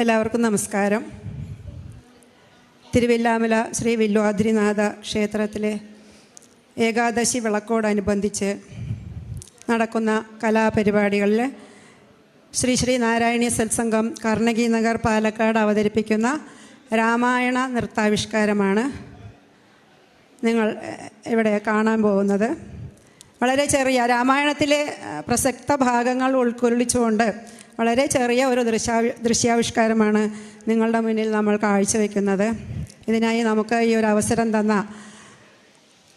എല്ലാവർക്കും നമസ്കാരം. തിരുവില്ലാമല ശ്രീ വില്വാദ്രിനാഥ ക്ഷേത്രത്തിലെ ഏകാദശി വിളക്കോടനുബന്ധിച്ച് നടക്കുന്ന കലാപരിപാടികളിൽ ശ്രീ ശ്രീ നാരായണീയ സത്സംഗം കർണകി നഗർ പാലക്കാട് അവതരിപ്പിക്കുന്ന രാമായണ നൃത്താവിഷ്കാരമാണ് നിങ്ങൾ ഇവിടെ കാണാൻ പോകുന്നത്. വളരെ ചെറിയ രാമായണത്തിലെ പ്രസക്ത ഭാഗങ്ങൾ ഉൾക്കൊള്ളിച്ചുകൊണ്ട് വളരെ ചെറിയ ഒരു ദൃശ്യാവി ദൃശ്യാവിഷ്കാരമാണ് നിങ്ങളുടെ മുന്നിൽ നമ്മൾ കാഴ്ചവെക്കുന്നത്. ഇതിനായി നമുക്ക് ഈ ഒരു അവസരം തന്ന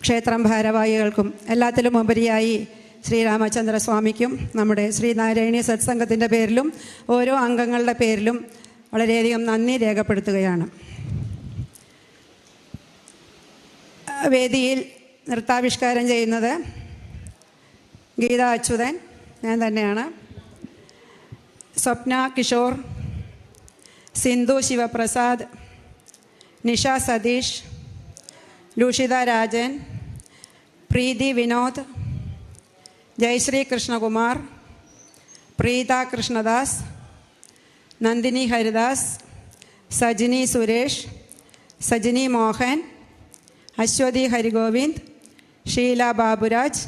ക്ഷേത്രം ഭാരവാഹികൾക്കും എല്ലാത്തിലും ഉപരിയായി ശ്രീരാമചന്ദ്രസ്വാമിക്കും നമ്മുടെ ശ്രീനാരായണീയ സത്സംഗത്തിന്റെ പേരിലും ഓരോ അംഗങ്ങളുടെ പേരിലും വളരെയധികം നന്ദി രേഖപ്പെടുത്തുകയാണ്. വേദിയിൽ നൃത്താവിഷ്കാരം ചെയ്യുന്നത് ഗീത അച്യുതൻ. ഞാൻ തന്നെയാണ്. സ്വപ്ന കിഷോർ സിന്ധു ശിവപ്രസാദ് നിഷ സതീഷ് ലൂഷിത രാജൻ പ്രീതി വിനോദ് ജയശ്രീ കൃഷ്ണകുമാർ പ്രീത കൃഷ്ണദാസ് നന്ദിനി ഹരിദാസ് സജിനി സുരേഷ് സജിനി മോഹൻ അശ്വതി ഹരിഗോവിന്ദ് ഷീല ബാബുരാജ്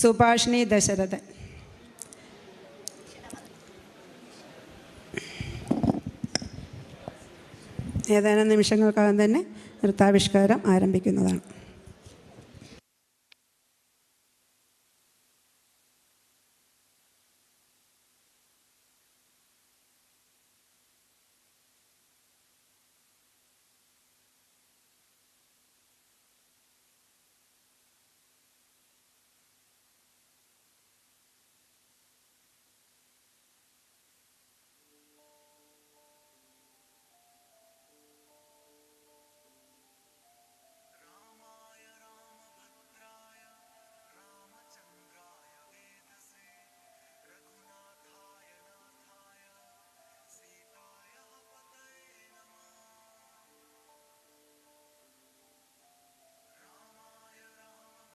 സുഭാഷിണി ദശരഥൻ ഏതാനും നിമിഷങ്ങൾക്കകം തന്നെ നൃത്താവിഷ്കാരം ആരംഭിക്കുന്നതാണ്.